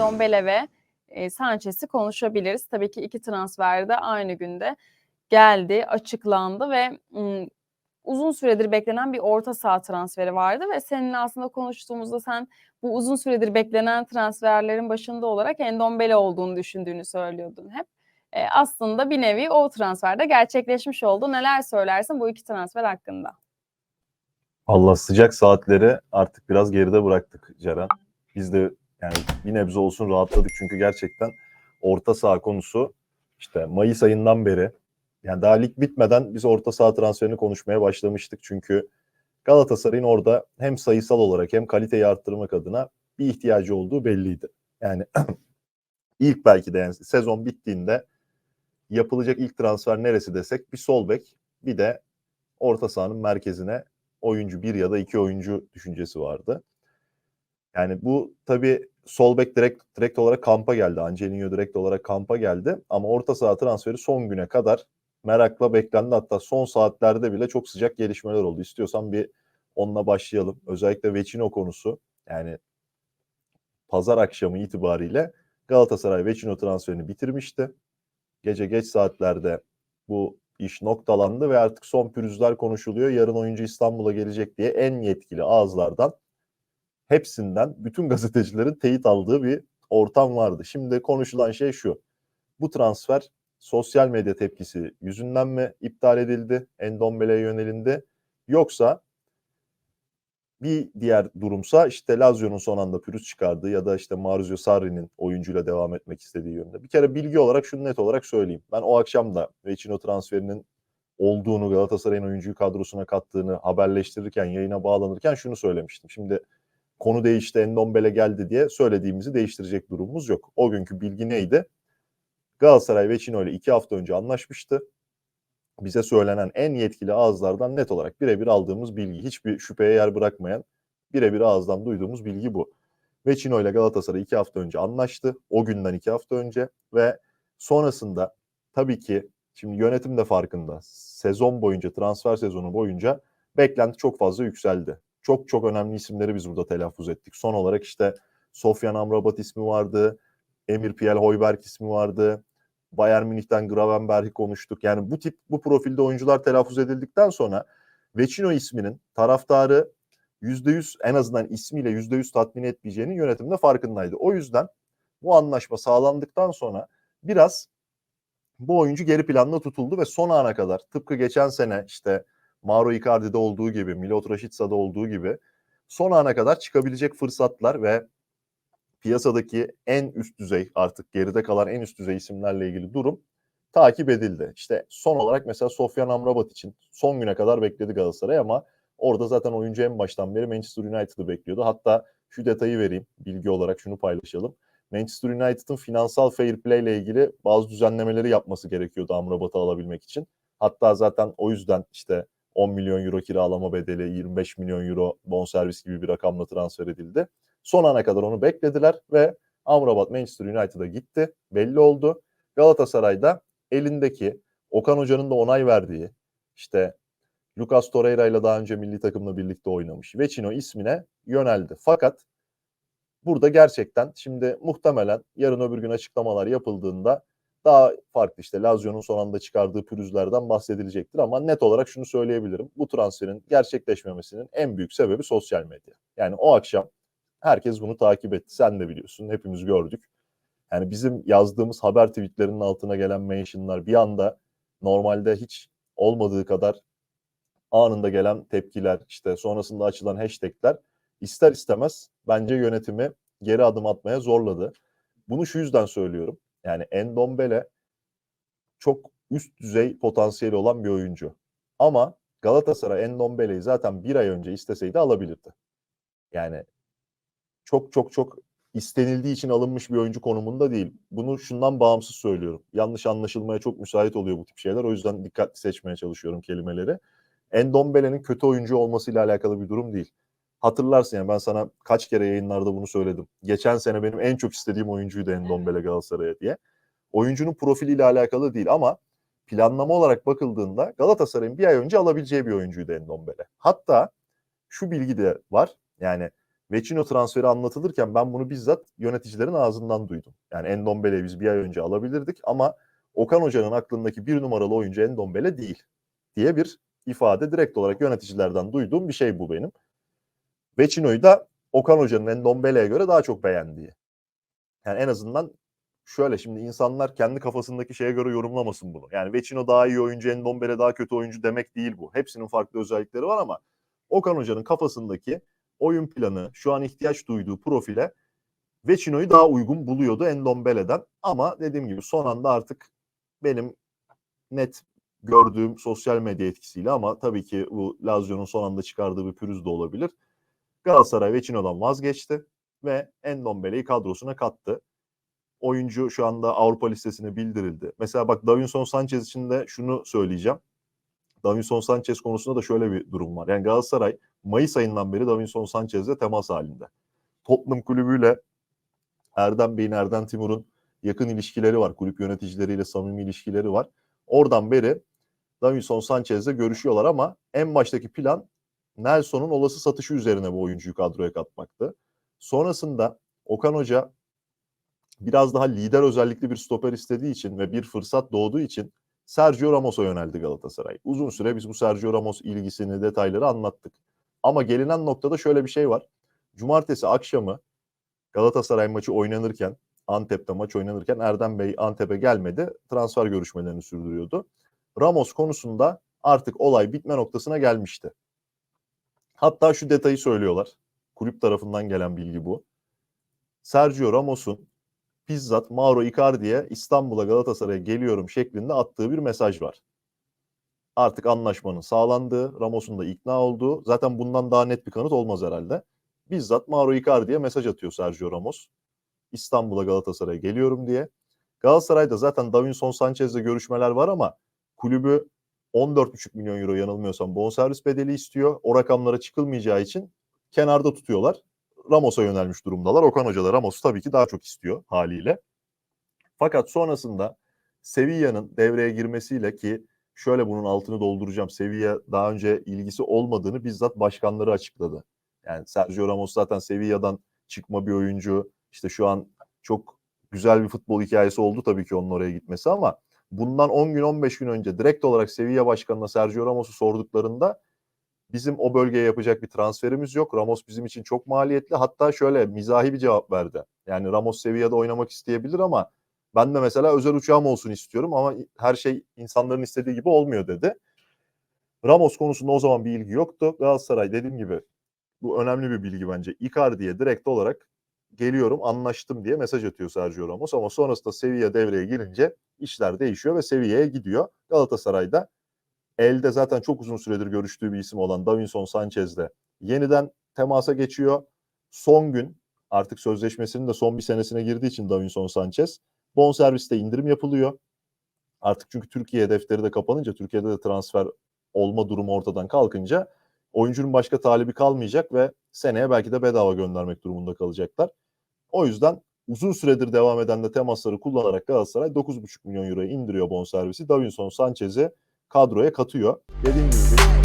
Endombele ve e, Sanchez'i konuşabiliriz. Tabii ki iki transfer de aynı günde geldi, açıklandı ve m, uzun süredir beklenen bir orta saha transferi vardı ve seninle aslında konuştuğumuzda sen bu uzun süredir beklenen transferlerin başında olarak Endombele olduğunu düşündüğünü söylüyordun hep. E, aslında bir nevi o transferde gerçekleşmiş oldu. Neler söylersin bu iki transfer hakkında? Allah sıcak saatleri artık biraz geride bıraktık Ceren. Biz de yani bir nebze olsun rahatladık çünkü gerçekten orta saha konusu işte Mayıs ayından beri yani daha lig bitmeden biz orta saha transferini konuşmaya başlamıştık. Çünkü Galatasaray'ın orada hem sayısal olarak hem kaliteyi arttırmak adına bir ihtiyacı olduğu belliydi. Yani ilk belki de yani sezon bittiğinde yapılacak ilk transfer neresi desek bir sol bek bir de orta sahanın merkezine oyuncu bir ya da iki oyuncu düşüncesi vardı. Yani bu tabii sol bek direkt direkt olarak kampa geldi. Angelino direkt olarak kampa geldi ama orta saha transferi son güne kadar merakla beklendi. Hatta son saatlerde bile çok sıcak gelişmeler oldu. İstiyorsan bir onunla başlayalım. Özellikle Vecino konusu. Yani pazar akşamı itibariyle Galatasaray Vecino transferini bitirmişti. Gece geç saatlerde bu iş noktalandı ve artık son pürüzler konuşuluyor. Yarın oyuncu İstanbul'a gelecek diye en yetkili ağızlardan hepsinden bütün gazetecilerin teyit aldığı bir ortam vardı. Şimdi konuşulan şey şu. Bu transfer sosyal medya tepkisi yüzünden mi iptal edildi? Endombele'ye yönelindi. Yoksa bir diğer durumsa işte Lazio'nun son anda pürüz çıkardığı ya da işte Marzio Sarri'nin oyuncuyla devam etmek istediği yönde. Bir kere bilgi olarak şunu net olarak söyleyeyim. Ben o akşam da Vecino transferinin olduğunu Galatasaray'ın oyuncuyu kadrosuna kattığını haberleştirirken, yayına bağlanırken şunu söylemiştim. Şimdi konu değişti, Endombele geldi diye söylediğimizi değiştirecek durumumuz yok. O günkü bilgi neydi? Galatasaray Vecino ile iki hafta önce anlaşmıştı. Bize söylenen en yetkili ağızlardan net olarak birebir aldığımız bilgi, hiçbir şüpheye yer bırakmayan birebir ağızdan duyduğumuz bilgi bu. Vecino ile Galatasaray iki hafta önce anlaştı. O günden iki hafta önce ve sonrasında tabii ki şimdi yönetim de farkında. Sezon boyunca, transfer sezonu boyunca beklenti çok fazla yükseldi. Çok çok önemli isimleri biz burada telaffuz ettik. Son olarak işte Sofyan Amrabat ismi vardı. Emir Piel Hoiberg ismi vardı. Bayern Münih'ten Gravenberg'i konuştuk. Yani bu tip bu profilde oyuncular telaffuz edildikten sonra Vecino isminin taraftarı %100 en azından ismiyle %100 tatmin etmeyeceğinin yönetimde farkındaydı. O yüzden bu anlaşma sağlandıktan sonra biraz bu oyuncu geri planda tutuldu ve son ana kadar tıpkı geçen sene işte Mauro Icardi'de olduğu gibi, Milot Rashitza'da olduğu gibi son ana kadar çıkabilecek fırsatlar ve piyasadaki en üst düzey artık geride kalan en üst düzey isimlerle ilgili durum takip edildi. İşte son olarak mesela Sofyan Amrabat için son güne kadar bekledi Galatasaray ama orada zaten oyuncu en baştan beri Manchester United'ı bekliyordu. Hatta şu detayı vereyim bilgi olarak şunu paylaşalım. Manchester United'ın finansal fair play ile ilgili bazı düzenlemeleri yapması gerekiyordu Amrabat'ı alabilmek için. Hatta zaten o yüzden işte 10 milyon euro kiralama bedeli, 25 milyon euro bonservis gibi bir rakamla transfer edildi. Son ana kadar onu beklediler ve Amrabat Manchester United'a gitti. Belli oldu. Galatasaray'da elindeki Okan Hoca'nın da onay verdiği işte Lucas Torreira ile daha önce milli takımla birlikte oynamış. Vecino ismine yöneldi. Fakat burada gerçekten şimdi muhtemelen yarın öbür gün açıklamalar yapıldığında daha farklı işte Lazio'nun son anda çıkardığı pürüzlerden bahsedilecektir ama net olarak şunu söyleyebilirim. Bu transferin gerçekleşmemesinin en büyük sebebi sosyal medya. Yani o akşam herkes bunu takip etti. Sen de biliyorsun. Hepimiz gördük. Yani bizim yazdığımız haber tweetlerinin altına gelen mentionlar bir anda normalde hiç olmadığı kadar anında gelen tepkiler, işte sonrasında açılan hashtagler ister istemez bence yönetimi geri adım atmaya zorladı. Bunu şu yüzden söylüyorum. Yani Endombele çok üst düzey potansiyeli olan bir oyuncu. Ama Galatasaray Endombele'yi zaten bir ay önce isteseydi alabilirdi. Yani çok çok çok istenildiği için alınmış bir oyuncu konumunda değil. Bunu şundan bağımsız söylüyorum. Yanlış anlaşılmaya çok müsait oluyor bu tip şeyler. O yüzden dikkatli seçmeye çalışıyorum kelimeleri. Endombele'nin kötü oyuncu olmasıyla alakalı bir durum değil. Hatırlarsın yani ben sana kaç kere yayınlarda bunu söyledim. Geçen sene benim en çok istediğim oyuncuydu Endombele Galatasaray'a diye. Oyuncunun profiliyle alakalı değil ama planlama olarak bakıldığında Galatasaray'ın bir ay önce alabileceği bir oyuncuydu Endombele. Hatta şu bilgi de var. Yani Vecino transferi anlatılırken ben bunu bizzat yöneticilerin ağzından duydum. Yani Endombele'yi biz bir ay önce alabilirdik ama Okan Hoca'nın aklındaki bir numaralı oyuncu Endombele değil diye bir ifade direkt olarak yöneticilerden duyduğum bir şey bu benim. Vecino'yu da Okan Hoca'nın Endombele'ye göre daha çok beğendiği. Yani en azından şöyle şimdi insanlar kendi kafasındaki şeye göre yorumlamasın bunu. Yani Vecino daha iyi oyuncu, Endombele daha kötü oyuncu demek değil bu. Hepsinin farklı özellikleri var ama Okan Hoca'nın kafasındaki oyun planı, şu an ihtiyaç duyduğu profile Vecino'yu daha uygun buluyordu Endombele'den. Ama dediğim gibi son anda artık benim net gördüğüm sosyal medya etkisiyle ama tabii ki bu Lazio'nun son anda çıkardığı bir pürüz de olabilir. Galatasaray Vecino'dan vazgeçti ve Endombele'yi kadrosuna kattı. Oyuncu şu anda Avrupa listesine bildirildi. Mesela bak Davinson Sanchez için de şunu söyleyeceğim. Davinson Sanchez konusunda da şöyle bir durum var. Yani Galatasaray Mayıs ayından beri Davinson Sanchez'le temas halinde. Tottenham kulübüyle Erdem Bey'in, Erdem Timur'un yakın ilişkileri var. Kulüp yöneticileriyle samimi ilişkileri var. Oradan beri Davinson Sanchez'le görüşüyorlar ama en baştaki plan Nelson'un olası satışı üzerine bu oyuncuyu kadroya katmaktı. Sonrasında Okan Hoca biraz daha lider özellikli bir stoper istediği için ve bir fırsat doğduğu için Sergio Ramos'a yöneldi Galatasaray. Uzun süre biz bu Sergio Ramos ilgisini, detayları anlattık. Ama gelinen noktada şöyle bir şey var. Cumartesi akşamı Galatasaray maçı oynanırken, Antep'te maç oynanırken Erdem Bey Antep'e gelmedi. Transfer görüşmelerini sürdürüyordu. Ramos konusunda artık olay bitme noktasına gelmişti. Hatta şu detayı söylüyorlar. Kulüp tarafından gelen bilgi bu. Sergio Ramos'un bizzat Mauro Icardi'ye İstanbul'a Galatasaray'a geliyorum şeklinde attığı bir mesaj var. Artık anlaşmanın sağlandığı, Ramos'un da ikna olduğu, zaten bundan daha net bir kanıt olmaz herhalde. Bizzat Mauro Icardi'ye mesaj atıyor Sergio Ramos. İstanbul'a Galatasaray'a geliyorum diye. Galatasaray'da zaten Davinson Sanchez'le görüşmeler var ama kulübü 14,5 milyon euro yanılmıyorsam bonservis bedeli istiyor. O rakamlara çıkılmayacağı için kenarda tutuyorlar. Ramos'a yönelmiş durumdalar. Okan Hoca da Ramos'u tabii ki daha çok istiyor haliyle. Fakat sonrasında Sevilla'nın devreye girmesiyle ki şöyle bunun altını dolduracağım. Sevilla daha önce ilgisi olmadığını bizzat başkanları açıkladı. Yani Sergio Ramos zaten Sevilla'dan çıkma bir oyuncu. İşte şu an çok güzel bir futbol hikayesi oldu tabii ki onun oraya gitmesi ama bundan 10 gün 15 gün önce direkt olarak Sevilla başkanına Sergio Ramos'u sorduklarında bizim o bölgeye yapacak bir transferimiz yok. Ramos bizim için çok maliyetli. Hatta şöyle mizahi bir cevap verdi. Yani Ramos Sevilla'da oynamak isteyebilir ama ben de mesela özel uçağım olsun istiyorum ama her şey insanların istediği gibi olmuyor dedi. Ramos konusunda o zaman bir ilgi yoktu. Galatasaray dediğim gibi bu önemli bir bilgi bence. Icardi'ye direkt olarak geliyorum anlaştım diye mesaj atıyor Sergio Ramos ama sonrasında Sevilla devreye girince işler değişiyor ve Sevilla'ya gidiyor. Galatasaray'da elde zaten çok uzun süredir görüştüğü bir isim olan Davinson Sanchez'le yeniden temasa geçiyor. Son gün artık sözleşmesinin de son bir senesine girdiği için Davinson Sanchez bonserviste indirim yapılıyor. Artık çünkü Türkiye defteri de kapanınca Türkiye'de de transfer olma durumu ortadan kalkınca oyuncunun başka talibi kalmayacak ve seneye belki de bedava göndermek durumunda kalacaklar. O yüzden uzun süredir devam eden de temasları kullanarak Galatasaray 9,5 milyon euroya indiriyor bonservisi. Davinson Sanchez'i kadroya katıyor. Dediğim gibi